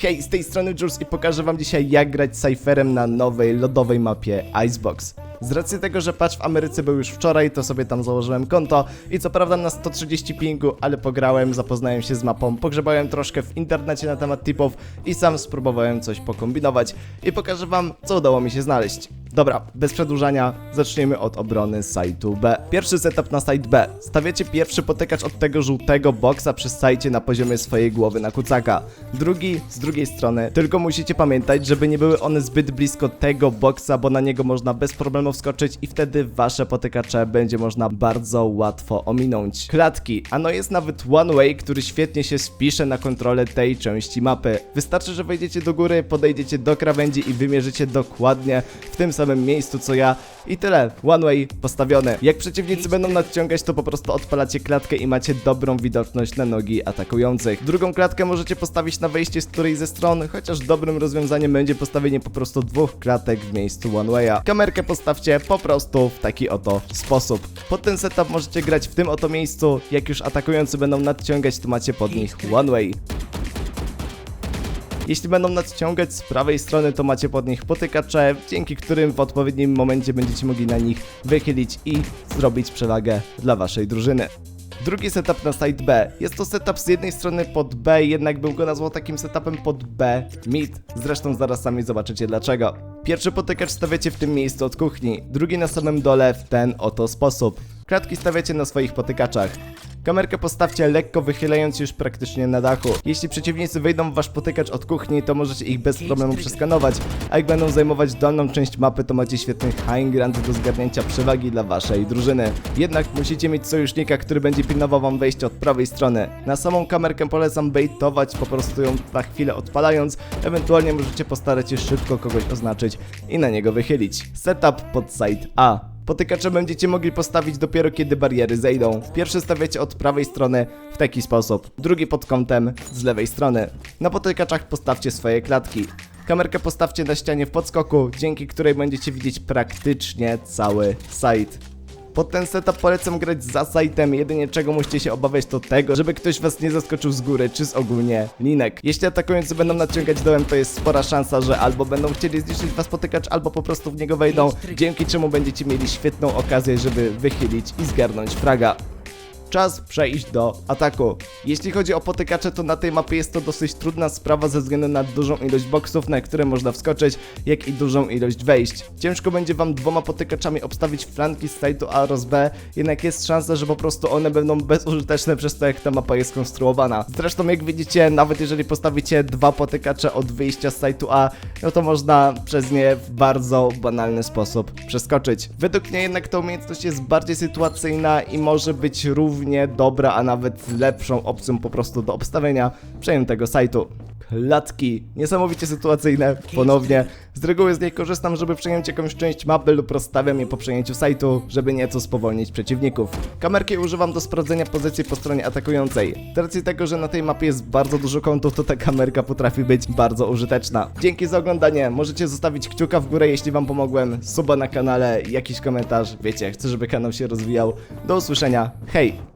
Hej, z tej strony Jules i pokażę wam dzisiaj jak grać Cypherem na nowej lodowej mapie Icebox. Z racji tego, że patch w Ameryce był już wczoraj, to sobie tam założyłem konto i co prawda na 130 pingu, ale pograłem, zapoznałem się z mapą, pogrzebałem troszkę w internecie na temat tipów i sam spróbowałem coś pokombinować i pokażę wam, co udało mi się znaleźć. Dobra, bez przedłużania, zacznijmy od obrony sajtu B. Pierwszy setup na site B. Stawiacie pierwszy potykacz od tego żółtego boksa przy sajcie na poziomie swojej głowy na kucaka. Drugi z drugiej strony, tylko musicie pamiętać, żeby nie były one zbyt blisko tego boksa, bo na niego można bez problemu wskoczyć i wtedy wasze potykacze będzie można bardzo łatwo ominąć. Klatki, ano jest nawet one way, który świetnie się spisze na kontrolę tej części mapy. Wystarczy, że wejdziecie do góry, podejdziecie do krawędzi i wymierzycie dokładnie tym samym miejscu co ja i tyle. One way postawione. Jak przeciwnicy będą nadciągać, to po prostu odpalacie klatkę i macie dobrą widoczność na nogi atakujących. Drugą klatkę możecie postawić na wejście z której ze stron, chociaż dobrym rozwiązaniem będzie postawienie po prostu dwóch klatek w miejscu one way'a. Kamerkę postawcie po prostu w taki oto sposób. Pod ten setup możecie grać w tym oto miejscu. Jak już atakujący będą nadciągać, to macie pod nich one way. Jeśli będą nadciągać z prawej strony, to macie pod nich potykacze, dzięki którym w odpowiednim momencie będziecie mogli na nich wychylić i zrobić przewagę dla waszej drużyny. Drugi setup na site B. Jest to setup z jednej strony pod B, jednak bym go nazwał takim setupem pod B mid. Zresztą zaraz sami zobaczycie dlaczego. Pierwszy potykacz stawiacie w tym miejscu od kuchni, drugi na samym dole w ten oto sposób. Kratki stawiacie na swoich potykaczach. Kamerkę postawcie lekko wychylając już praktycznie na dachu. Jeśli przeciwnicy wejdą w wasz potykacz od kuchni, to możecie ich bez problemu przeskanować, a jak będą zajmować dolną część mapy, to macie świetny high ground do zgarnięcia przewagi dla waszej drużyny. Jednak musicie mieć sojusznika, który będzie pilnował wam wejścia od prawej strony. Na samą kamerkę polecam baitować, po prostu ją na chwilę odpalając, ewentualnie możecie postarać się szybko kogoś oznaczyć i na niego wychylić. Setup pod site A. Potykacze będziecie mogli postawić dopiero kiedy bariery zejdą. Pierwszy stawiacie od prawej strony w taki sposób, drugi pod kątem z lewej strony. Na potykaczach postawcie swoje klatki. Kamerkę postawcie na ścianie w podskoku, dzięki której będziecie widzieć praktycznie cały site. Pod ten setup polecam grać za sajtem, jedynie czego musicie się obawiać to tego, żeby ktoś was nie zaskoczył z góry, czy z ogólnie linek. Jeśli atakujący będą nadciągać dołem, to jest spora szansa, że albo będą chcieli zniszczyć was potykacz, albo po prostu w niego wejdą, dzięki czemu będziecie mieli świetną okazję, żeby wychylić i zgarnąć fraga. Czas przejść do ataku. Jeśli chodzi o potykacze, to na tej mapie jest to dosyć trudna sprawa ze względu na dużą ilość boksów, na które można wskoczyć, jak i dużą ilość wejść. Ciężko będzie wam dwoma potykaczami obstawić flanki z sajtu A oraz B, jednak jest szansa, że po prostu one będą bezużyteczne przez to, jak ta mapa jest konstruowana. Zresztą, jak widzicie, nawet jeżeli postawicie dwa potykacze od wyjścia z sajtu A, no to można przez nie w bardzo banalny sposób przeskoczyć. Według mnie jednak ta umiejętność jest bardziej sytuacyjna i może być równie dobra, a nawet lepszą opcją po prostu do obstawienia przejętego sajtu. Klatki. Niesamowicie sytuacyjne, ponownie. Z reguły z niej korzystam, żeby przejąć jakąś część mapy lub rozstawiam je po przejęciu sajtu, żeby nieco spowolnić przeciwników. Kamerki używam do sprawdzenia pozycji po stronie atakującej. Z racji tego, że na tej mapie jest bardzo dużo kątów, to ta kamerka potrafi być bardzo użyteczna. Dzięki za oglądanie. Możecie zostawić kciuka w górę, jeśli wam pomogłem, suba na kanale, jakiś komentarz. Wiecie, chcę, żeby kanał się rozwijał. Do usłyszenia. Hej!